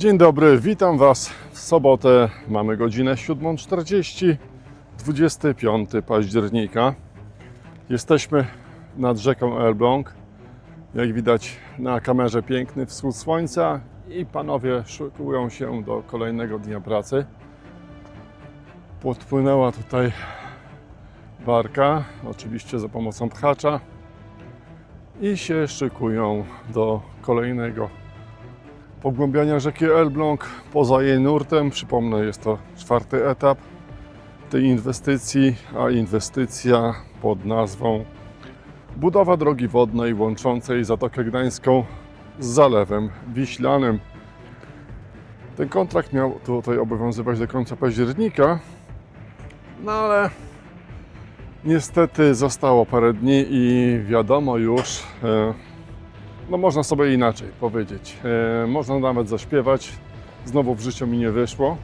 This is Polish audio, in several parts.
Dzień dobry, witam Was w sobotę. Mamy godzinę 7.40, 25 października. Jesteśmy nad rzeką Elbląg. Jak widać na kamerze piękny wschód słońca i panowie szykują się do kolejnego dnia pracy. Podpłynęła tutaj barka, oczywiście za pomocą pchacza i się szykują do kolejnego pogłębiania rzeki Elbląg poza jej nurtem. Przypomnę, jest to czwarty etap tej inwestycji, a inwestycja pod nazwą budowa drogi wodnej łączącej Zatokę Gdańską z Zalewem Wiślanym. Ten kontrakt miał tutaj obowiązywać do końca października, no ale niestety zostało parę dni i wiadomo już, e, no można sobie inaczej powiedzieć. E, można nawet zaśpiewać. Znowu w życiu mi nie wyszło.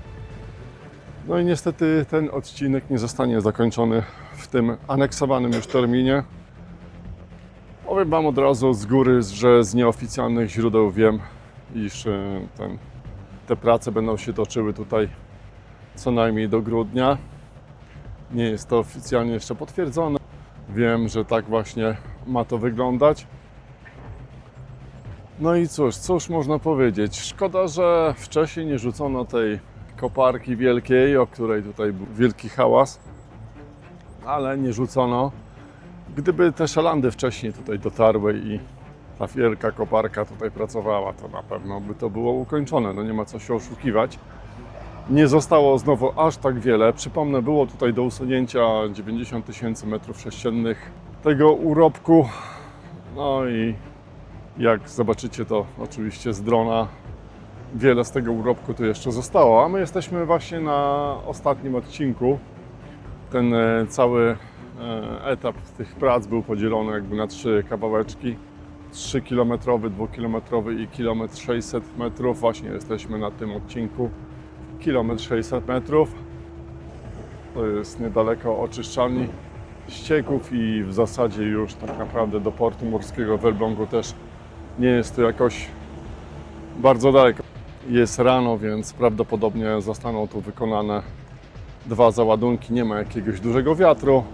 No i niestety ten odcinek nie zostanie zakończony w tym aneksowanym już terminie. Powiem Wam od razu z góry, że z nieoficjalnych źródeł wiem, iż e, ten, te prace będą się toczyły tutaj co najmniej do grudnia. Nie jest to oficjalnie jeszcze potwierdzone. Wiem, że tak właśnie ma to wyglądać. No i cóż, cóż można powiedzieć? Szkoda, że wcześniej nie rzucono tej koparki wielkiej, o której tutaj był wielki hałas, ale nie rzucono. Gdyby te szalandy wcześniej tutaj dotarły i ta wielka koparka tutaj pracowała, to na pewno by to było ukończone. No nie ma co się oszukiwać. Nie zostało znowu aż tak wiele. Przypomnę, było tutaj do usunięcia 90 tysięcy metrów sześciennych tego urobku. No i jak zobaczycie to oczywiście z drona, wiele z tego urobku tu jeszcze zostało. A my jesteśmy właśnie na ostatnim odcinku. Ten e, cały e, etap tych prac był podzielony jakby na trzy kawałeczki. 3 km, 2 km i kilometr 600 metrów. Właśnie jesteśmy na tym odcinku. Kilometr 600 metrów. To jest niedaleko oczyszczalni ścieków i w zasadzie już tak naprawdę do portu morskiego w Elblągu też nie jest to jakoś bardzo daleko. Jest rano, więc prawdopodobnie zostaną tu wykonane dwa załadunki. Nie ma jakiegoś dużego wiatru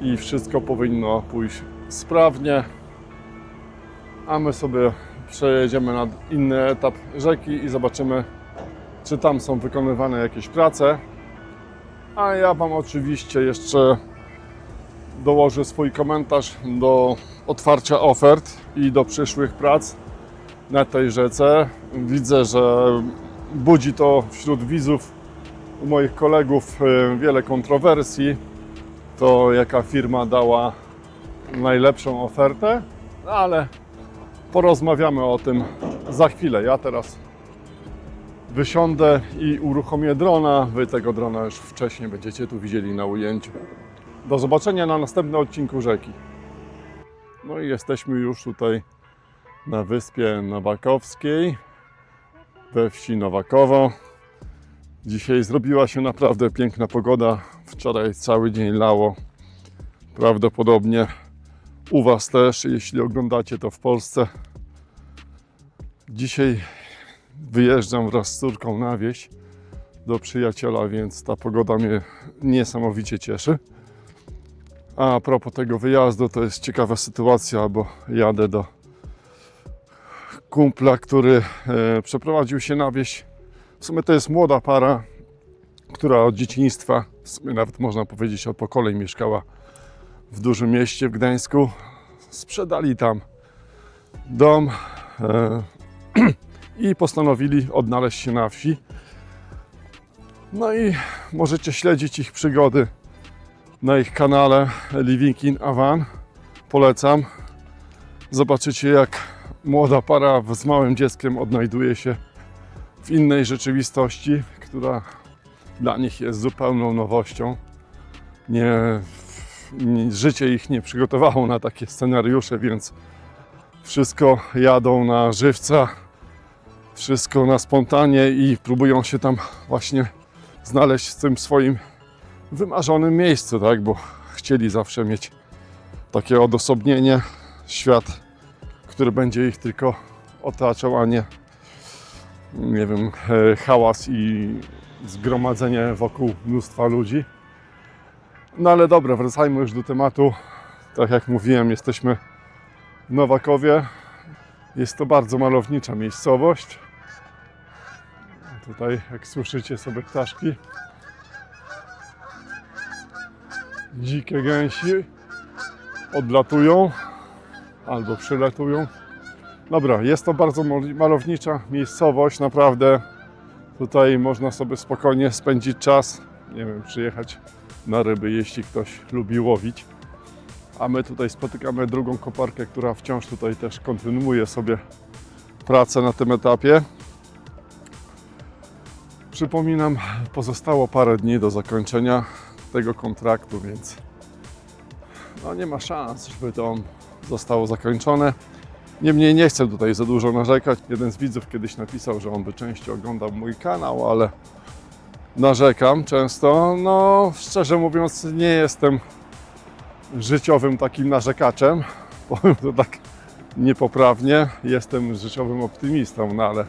i wszystko powinno pójść sprawnie. A my sobie przejedziemy na inny etap rzeki i zobaczymy, czy tam są wykonywane jakieś prace. A ja Wam oczywiście jeszcze dołożę swój komentarz do otwarcia ofert i do przyszłych prac na tej rzece. Widzę, że budzi to wśród widzów u moich kolegów e, wiele kontrowersji. To jaka firma dała najlepszą ofertę, no ale porozmawiamy o tym za chwilę. Ja teraz wysiądę i uruchomię drona. Wy tego drona już wcześniej będziecie tu widzieli na ujęciu. Do zobaczenia na następnym odcinku rzeki. No i jesteśmy już tutaj na wyspie Nowakowskiej, we wsi Nowakowo. Dzisiaj zrobiła się naprawdę piękna pogoda. Wczoraj cały dzień lało. Prawdopodobnie u Was też, jeśli oglądacie to w Polsce. Dzisiaj wyjeżdżam wraz z córką na wieś do przyjaciela, więc ta pogoda mnie niesamowicie cieszy. A propos tego wyjazdu, to jest ciekawa sytuacja, bo jadę do kumpla, który e, przeprowadził się na wieś. W sumie to jest młoda para, która od dzieciństwa, w sumie nawet można powiedzieć od pokoleń mieszkała w dużym mieście w Gdańsku. Sprzedali tam dom e, i postanowili odnaleźć się na wsi. No i możecie śledzić ich przygody na ich kanale Living in Avan. Polecam. Zobaczycie, jak młoda para z małym dzieckiem odnajduje się w innej rzeczywistości, która dla nich jest zupełną nowością. Nie, nie, życie ich nie przygotowało na takie scenariusze, więc wszystko jadą na żywca, wszystko na spontanie i próbują się tam właśnie znaleźć w tym swoim wymarzonym miejscu, tak? Bo chcieli zawsze mieć takie odosobnienie, świat, który będzie ich tylko otaczał, a nie nie wiem, e, hałas i zgromadzenie wokół mnóstwa ludzi. No ale dobra, wracajmy już do tematu. Tak jak mówiłem, jesteśmy w Nowakowie. Jest to bardzo malownicza miejscowość. Tutaj, jak słyszycie sobie ptaszki, dzikie gęsi odlatują albo przylatują. Dobra, jest to bardzo malownicza miejscowość, naprawdę. Tutaj można sobie spokojnie spędzić czas. Nie wiem, przyjechać na ryby, jeśli ktoś lubi łowić. A my tutaj spotykamy drugą koparkę, która wciąż tutaj też kontynuuje sobie pracę na tym etapie. Przypominam, pozostało parę dni do zakończenia tego kontraktu, więc no nie ma szans, żeby to zostało zakończone. Niemniej nie chcę tutaj za dużo narzekać. Jeden z widzów kiedyś napisał, że on by częściej oglądał mój kanał, ale narzekam często. No, szczerze mówiąc, nie jestem życiowym takim narzekaczem. Powiem to tak niepoprawnie. Jestem życiowym optymistą, no ale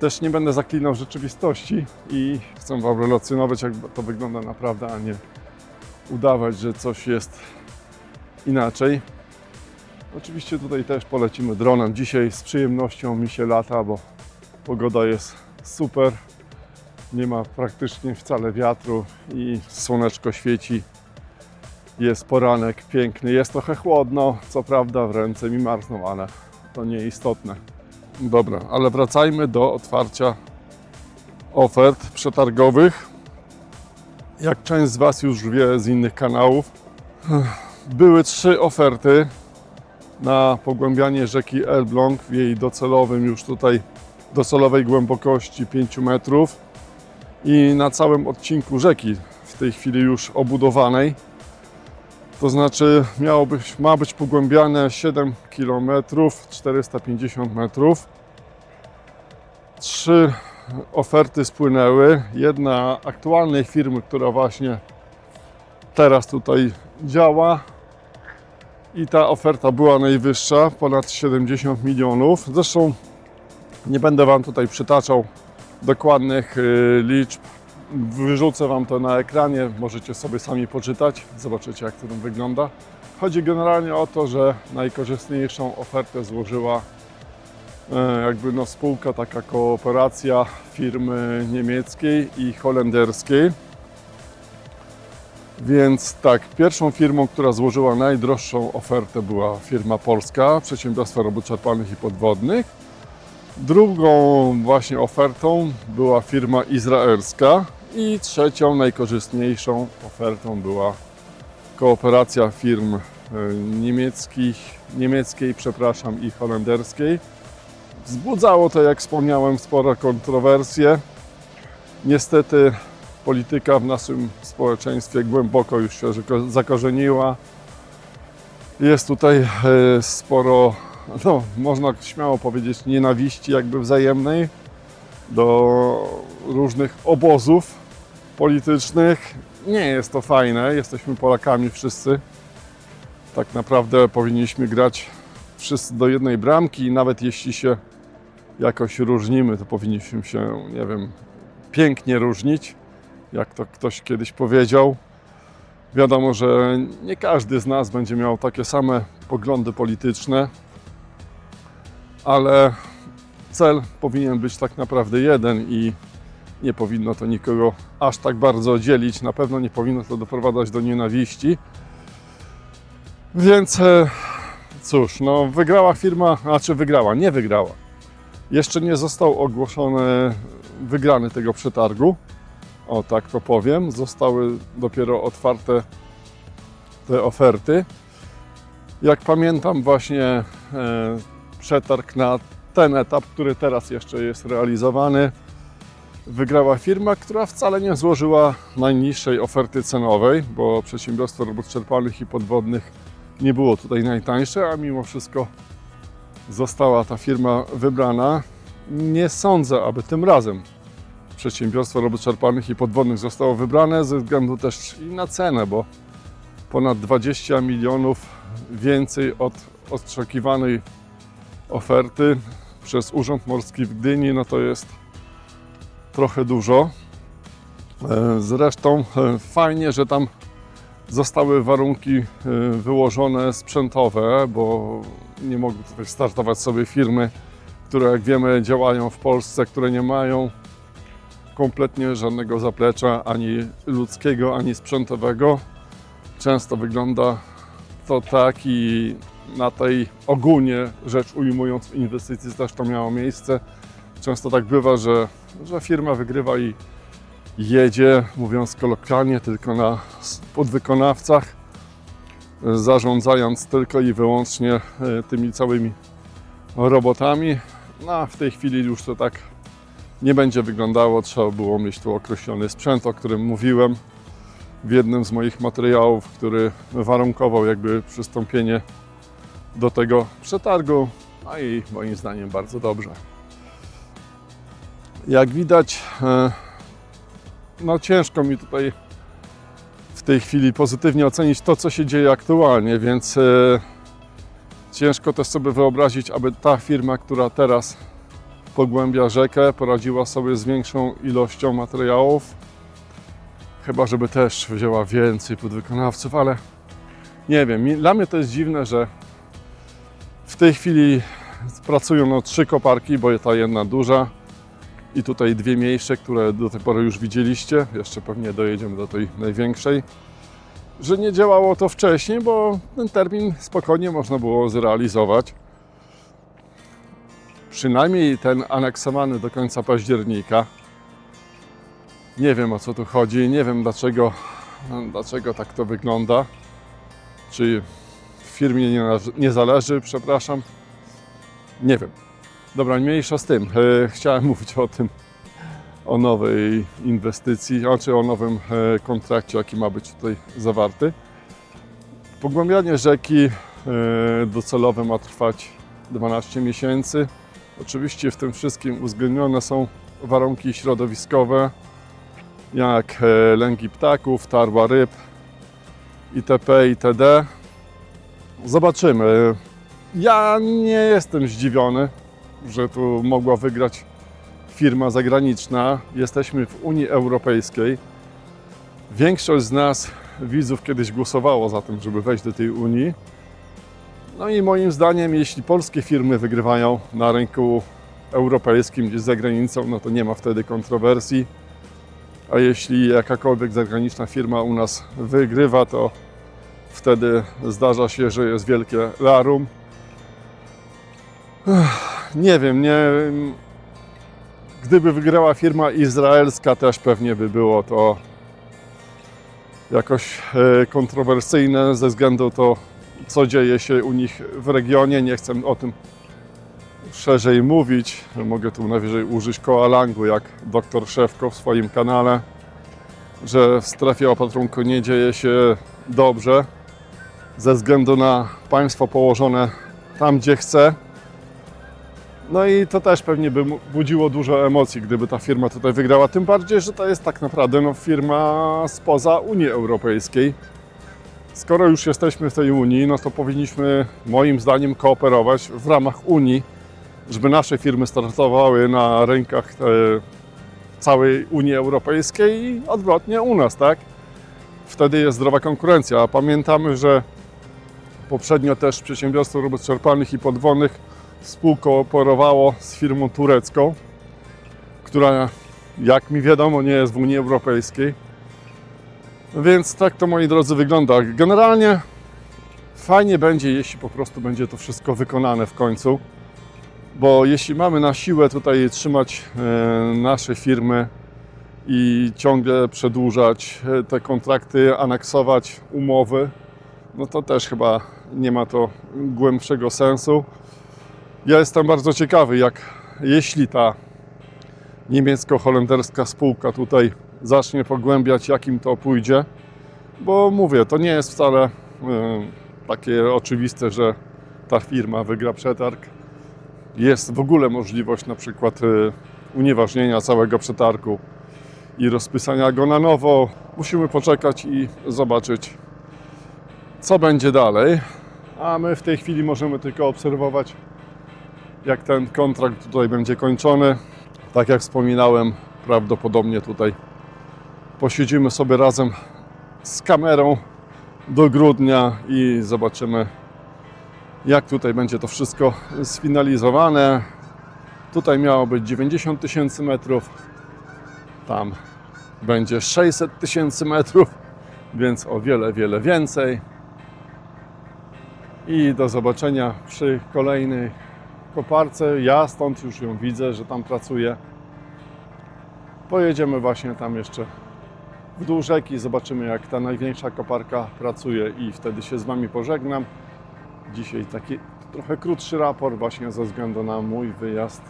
też nie będę zaklinał rzeczywistości i chcę Wam relacjonować, jak to wygląda naprawdę, a nie udawać, że coś jest inaczej. Oczywiście tutaj też polecimy dronem. Dzisiaj z przyjemnością mi się lata, bo pogoda jest super. Nie ma praktycznie wcale wiatru i słoneczko świeci. Jest poranek piękny. Jest trochę chłodno, co prawda w ręce mi marzną, ale to nieistotne. Dobra, ale wracajmy do otwarcia ofert przetargowych. Jak część z Was już wie z innych kanałów, były trzy oferty na pogłębianie rzeki Elbląg w jej docelowym już tutaj docelowej głębokości 5 metrów i na całym odcinku rzeki w tej chwili już obudowanej. To znaczy miało być, ma być pogłębiane 7 km 450 metrów. Trzy oferty spłynęły. Jedna aktualnej firmy, która właśnie teraz tutaj działa, i ta oferta była najwyższa, ponad 70 milionów. Zresztą nie będę Wam tutaj przytaczał dokładnych y, liczb. Wyrzucę Wam to na ekranie, możecie sobie sami poczytać, zobaczycie jak to wygląda. Chodzi generalnie o to, że najkorzystniejszą ofertę złożyła e, jakby no spółka, taka kooperacja firmy niemieckiej i holenderskiej. Więc tak, pierwszą firmą, która złożyła najdroższą ofertę była firma polska, Przedsiębiorstwa Robót Czerpalnych i Podwodnych. Drugą właśnie ofertą była firma izraelska i trzecią, najkorzystniejszą ofertą była kooperacja firm e, niemieckich, niemieckiej, przepraszam, i holenderskiej. Wzbudzało to, jak wspomniałem, spore kontrowersje. Niestety polityka w naszym społeczeństwie głęboko już się zako- zakorzeniła. Jest tutaj e, sporo, no, można śmiało powiedzieć, nienawiści jakby wzajemnej do różnych obozów politycznych. Nie jest to fajne, jesteśmy Polakami wszyscy. Tak naprawdę powinniśmy grać wszyscy do jednej bramki i nawet jeśli się jakoś różnimy, to powinniśmy się, nie wiem, pięknie różnić jak to ktoś kiedyś powiedział. Wiadomo, że nie każdy z nas będzie miał takie same poglądy polityczne, ale cel powinien być tak naprawdę jeden i nie powinno to nikogo aż tak bardzo dzielić. Na pewno nie powinno to doprowadzać do nienawiści. Więc e, cóż, no wygrała firma, znaczy wygrała, nie wygrała. Jeszcze nie został ogłoszony wygrany tego przetargu o tak to powiem. Zostały dopiero otwarte te oferty. Jak pamiętam, właśnie e, przetarg na ten etap, który teraz jeszcze jest realizowany, wygrała firma, która wcale nie złożyła najniższej oferty cenowej, bo przedsiębiorstwo robót czerpalnych i podwodnych nie było tutaj najtańsze, a mimo wszystko została ta firma wybrana. Nie sądzę, aby tym razem przedsiębiorstwo robót czerpalnych i podwodnych zostało wybrane ze względu też i na cenę, bo ponad 20 milionów więcej od oczekiwanej oferty przez Urząd Morski w Gdyni, no to jest trochę dużo. E, Zresztą e, fajnie, że tam zostały warunki e, wyłożone sprzętowe, bo nie mogły tutaj startować sobie firmy, które jak wiemy działają w Polsce, które nie mają kompletnie żadnego zaplecza ani ludzkiego, ani sprzętowego. Często wygląda to tak i na tej ogólnie rzecz ujmując inwestycji też to miało miejsce. Często tak bywa, że, że firma wygrywa i jedzie, mówiąc kolokwialnie, tylko na podwykonawcach, zarządzając tylko i wyłącznie e, tymi całymi robotami. No, a w tej chwili już to tak nie będzie wyglądało. Trzeba było mieć tu określony sprzęt, o którym mówiłem w jednym z moich materiałów, który warunkował jakby przystąpienie do tego przetargu. No i moim zdaniem bardzo dobrze. Jak widać, e, no ciężko mi tutaj w tej chwili pozytywnie ocenić to, co się dzieje aktualnie, więc e, ciężko też sobie wyobrazić, aby ta firma, która teraz pogłębia rzekę, poradziła sobie z większą ilością materiałów. Chyba, żeby też wzięła więcej podwykonawców, ale nie wiem. Dla mnie to jest dziwne, że w tej chwili pracują no, trzy koparki, bo ta jedna duża i tutaj dwie mniejsze, które do tej pory już widzieliście. Jeszcze pewnie dojedziemy do tej największej. Że nie działało to wcześniej, bo ten termin spokojnie można było zrealizować. Przynajmniej ten aneksowany do końca października. Nie wiem o co tu chodzi, nie wiem dlaczego, dlaczego tak to wygląda. Czy firmie nie, nie zależy, przepraszam. Nie wiem. Dobra, mniejsza z tym. E, Chciałem mówić o tym, o nowej inwestycji, znaczy o nowym e, kontrakcie, jaki ma być tutaj zawarty. Pogłębianie rzeki e, docelowe ma trwać 12 miesięcy. Oczywiście w tym wszystkim uwzględnione są warunki środowiskowe, jak lęgi ptaków, tarła ryb, itp. itd. Zobaczymy. Ja nie jestem zdziwiony, że tu mogła wygrać firma zagraniczna. Jesteśmy w Unii Europejskiej. Większość z nas, widzów, kiedyś głosowało za tym, żeby wejść do tej Unii. No i moim zdaniem, jeśli polskie firmy wygrywają na rynku europejskim, gdzieś za granicą, no to nie ma wtedy kontrowersji. A jeśli jakakolwiek zagraniczna firma u nas wygrywa, to wtedy zdarza się, że jest wielkie larum. Ech, Nie wiem, nie. Gdyby wygrała firma izraelska, też pewnie by było to jakoś e, kontrowersyjne ze względu to, co dzieje się u nich w regionie. Nie chcę o tym szerzej mówić. Mogę tu najwyżej użyć koalangu, jak dr Szewko w swoim kanale, że w strefie opatrunku nie dzieje się dobrze ze względu na państwo położone tam, gdzie chce. No i to też pewnie by budziło dużo emocji, gdyby ta firma tutaj wygrała. Tym bardziej, że to jest tak naprawdę no, firma spoza Unii Europejskiej. Skoro już jesteśmy w tej Unii, no to powinniśmy moim zdaniem kooperować w ramach Unii, żeby nasze firmy startowały na rynkach e, całej Unii Europejskiej i odwrotnie u nas, tak? Wtedy jest zdrowa konkurencja. A pamiętamy, że poprzednio też przedsiębiorstwo robót czerpanych i podwodnych współkooperowało z firmą turecką, która, jak mi wiadomo, nie jest w Unii Europejskiej. Więc tak to, moi drodzy, wygląda. Generalnie fajnie będzie, jeśli po prostu będzie to wszystko wykonane w końcu, bo jeśli mamy na siłę tutaj trzymać e, nasze firmy i ciągle przedłużać e, te kontrakty, aneksować umowy, no to też chyba nie ma to głębszego sensu. Ja jestem bardzo ciekawy, jak jeśli ta niemiecko-holenderska spółka tutaj zacznie pogłębiać, jakim to pójdzie, bo mówię, to nie jest wcale e, takie oczywiste, że ta firma wygra przetarg. Jest w ogóle możliwość na przykład e, unieważnienia całego przetargu i rozpisania go na nowo. Musimy poczekać i zobaczyć, co będzie dalej. A my w tej chwili możemy tylko obserwować, jak ten kontrakt tutaj będzie kończony. Tak jak wspominałem, prawdopodobnie tutaj posiedzimy sobie razem z kamerą do grudnia i zobaczymy, jak tutaj będzie to wszystko sfinalizowane. Tutaj miało być 90 tysięcy metrów, tam będzie 600 tysięcy metrów, więc o wiele, wiele więcej. I do zobaczenia przy kolejnej koparce. Ja stąd już ją widzę, że tam pracuje. Pojedziemy właśnie tam jeszcze w dół rzeki, zobaczymy jak ta największa koparka pracuje i wtedy się z Wami pożegnam. Dzisiaj taki trochę krótszy raport właśnie ze względu na mój wyjazd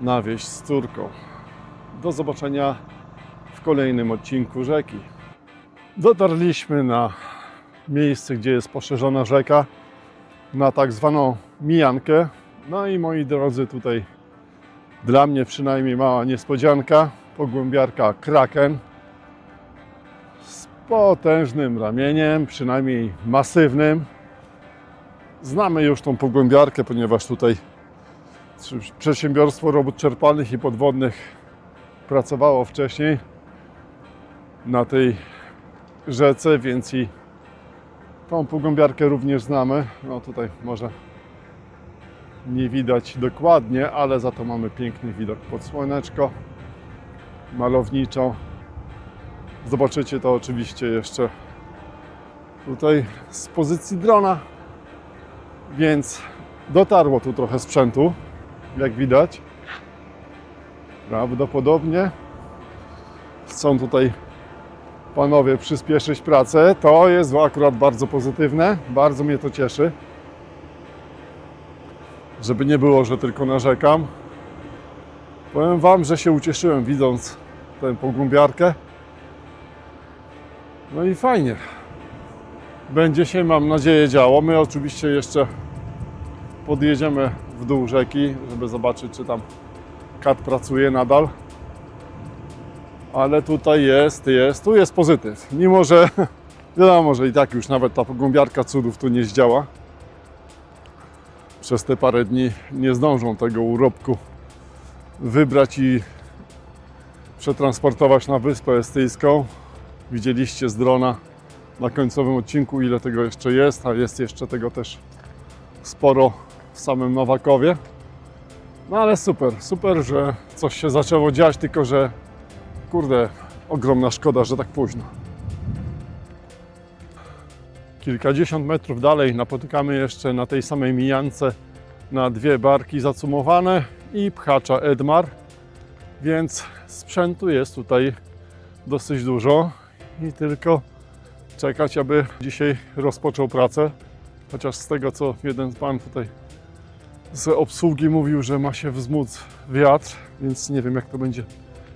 na wieś z córką. Do zobaczenia w kolejnym odcinku rzeki. Dotarliśmy na miejsce, gdzie jest poszerzona rzeka, na tak zwaną mijankę. No i moi drodzy, tutaj dla mnie przynajmniej mała niespodzianka, pogłębiarka Kraken z potężnym ramieniem, przynajmniej masywnym. Znamy już tą pogłębiarkę, ponieważ tutaj przedsiębiorstwo robót czerpalnych i podwodnych pracowało wcześniej na tej rzece, więc i tą pogłębiarkę również znamy. No tutaj może nie widać dokładnie, ale za to mamy piękny widok pod słoneczko, malowniczo. Zobaczycie to oczywiście jeszcze tutaj z pozycji drona, więc dotarło tu trochę sprzętu, jak widać. Prawdopodobnie chcą tutaj panowie przyspieszyć pracę. To jest akurat bardzo pozytywne, bardzo mnie to cieszy. Żeby nie było, że tylko narzekam. Powiem Wam, że się ucieszyłem widząc tę pogłębiarkę. No i fajnie. Będzie się, mam nadzieję, działo. My oczywiście jeszcze podjedziemy w dół rzeki, żeby zobaczyć, czy tam kat pracuje nadal. Ale tutaj jest, jest, tu jest pozytyw. Mimo, że wiadomo, że i tak już nawet ta pogłębiarka cudów tu nie zdziała. Przez te parę dni nie zdążą tego urobku wybrać i przetransportować na Wyspę Estyjską. Widzieliście z drona na końcowym odcinku, ile tego jeszcze jest, a jest jeszcze tego też sporo w samym Nowakowie. No ale super, super, że coś się zaczęło dziać, tylko że kurde, ogromna szkoda, że tak późno. Kilkadziesiąt metrów dalej napotykamy jeszcze na tej samej mijance na dwie barki zacumowane i pchacza Edmar, więc sprzętu jest tutaj dosyć dużo i tylko czekać, aby dzisiaj rozpoczął pracę. Chociaż z tego, co jeden pan tutaj z obsługi mówił, że ma się wzmóc wiatr, więc nie wiem, jak to będzie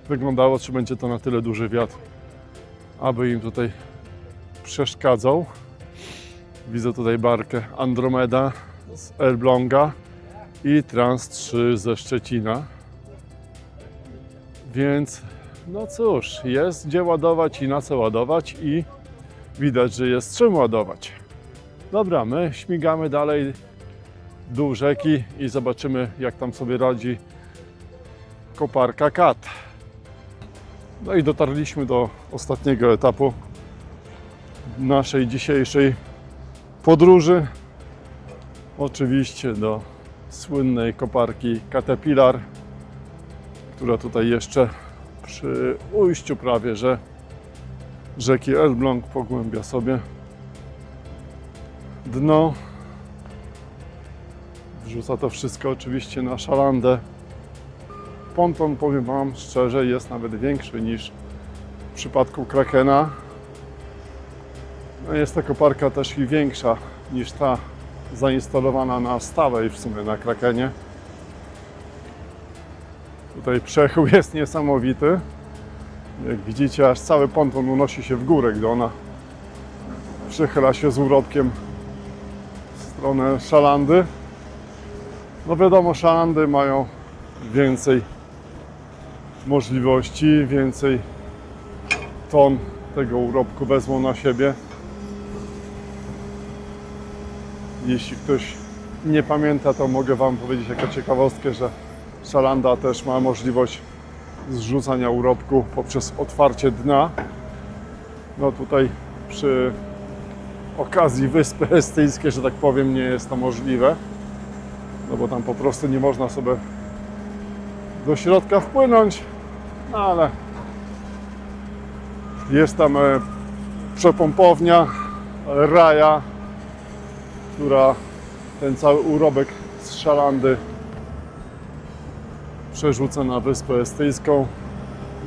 wyglądało, czy będzie to na tyle duży wiatr, aby im tutaj przeszkadzał. Widzę tutaj barkę Andromeda z Elbląga i Trans 3 ze Szczecina. Więc no cóż, jest gdzie ładować i na co ładować i widać, że jest czym ładować. Dobra, my śmigamy dalej dół rzeki i zobaczymy jak tam sobie radzi koparka kat. No i dotarliśmy do ostatniego etapu naszej dzisiejszej podróży. Oczywiście do słynnej koparki Caterpillar, która tutaj jeszcze przy ujściu prawie, że rzeki Elbląg pogłębia sobie dno. Wrzuca to wszystko oczywiście na szalandę. Ponton, powiem Wam szczerze, jest nawet większy niż w przypadku Krakena. No jest to koparka też i większa niż ta zainstalowana na stałej w sumie na Krakenie. Tutaj przechył jest niesamowity. Jak widzicie, aż cały ponton unosi się w górę, gdy ona przychyla się z urobkiem w stronę szalandy. No wiadomo, szalandy mają więcej możliwości, więcej ton tego urobku wezmą na siebie. Jeśli ktoś nie pamięta, to mogę Wam powiedzieć jako ciekawostkę, że Szalanda też ma możliwość zrzucania urobku poprzez otwarcie dna. No tutaj przy okazji Wyspy Estyjskiej, że tak powiem, nie jest to możliwe. No bo tam po prostu nie można sobie do środka wpłynąć, no ale jest tam e, przepompownia Raja, która ten cały urobek z szalandy przerzuca na Wyspę Estyjską,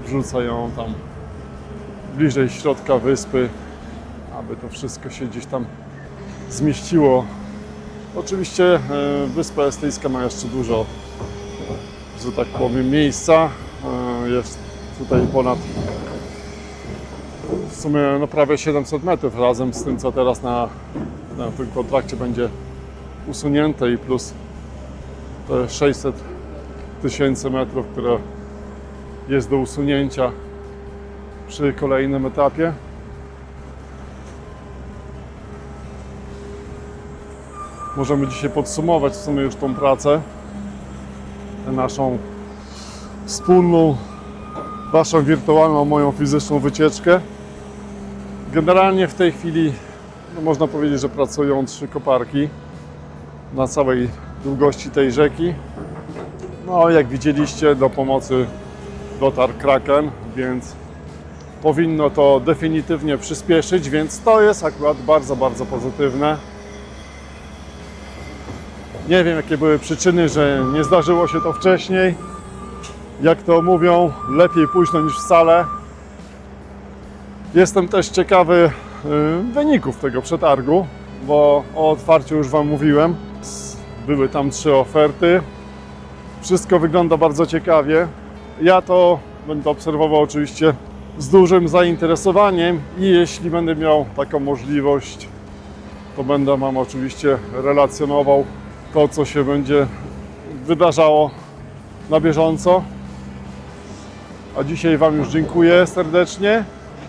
wrzuca ją tam bliżej środka wyspy, aby to wszystko się gdzieś tam zmieściło. Oczywiście e, Wyspa Estyjska ma jeszcze dużo, że tak powiem, miejsca. E, Jest tutaj ponad sumie no prawie 700 metrów razem z tym, co teraz na, na tym kontrakcie będzie usunięte i plus te 600 tysięcy metrów, które jest do usunięcia przy kolejnym etapie. Możemy dzisiaj podsumować w sumie już tą pracę, naszą wspólną, waszą wirtualną, moją fizyczną wycieczkę. Generalnie w tej chwili no można powiedzieć, że pracują trzy koparki na całej długości tej rzeki. No, jak widzieliście, do pomocy dotarł Kraken, więc powinno to definitywnie przyspieszyć, więc to jest akurat bardzo, bardzo pozytywne. Nie wiem, jakie były przyczyny, że nie zdarzyło się to wcześniej. Jak to mówią, lepiej późno niż wcale. Jestem też ciekawy y, wyników tego przetargu, bo o otwarciu już Wam mówiłem. Były tam trzy oferty. Wszystko wygląda bardzo ciekawie. Ja to będę obserwował oczywiście z dużym zainteresowaniem i jeśli będę miał taką możliwość, to będę Wam oczywiście relacjonował to, co się będzie wydarzało na bieżąco. A dzisiaj Wam już dziękuję serdecznie.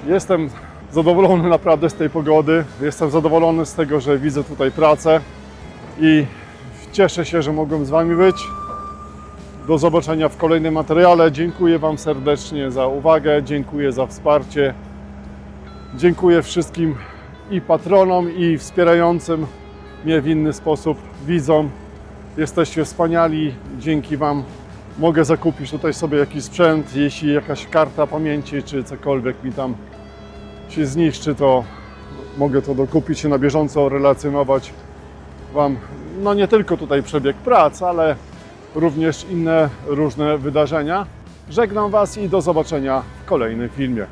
Jestem zadowolony naprawdę z tej pogody. Jestem zadowolony z tego, że widzę tutaj pracę i cieszę się, że mogłem z Wami być. Do zobaczenia w kolejnym materiale. Dziękuję Wam serdecznie za uwagę, dziękuję za wsparcie. Dziękuję wszystkim i patronom, i wspierającym mnie w inny sposób widzom. Jesteście wspaniali. Dzięki Wam mogę zakupić tutaj sobie jakiś sprzęt. Jeśli jakaś karta pamięci czy cokolwiek mi tam się zniszczy, to mogę to dokupić się na bieżąco, relacjonować Wam no nie tylko tutaj przebieg prac, ale również inne różne wydarzenia. Żegnam Was i do zobaczenia w kolejnym filmie.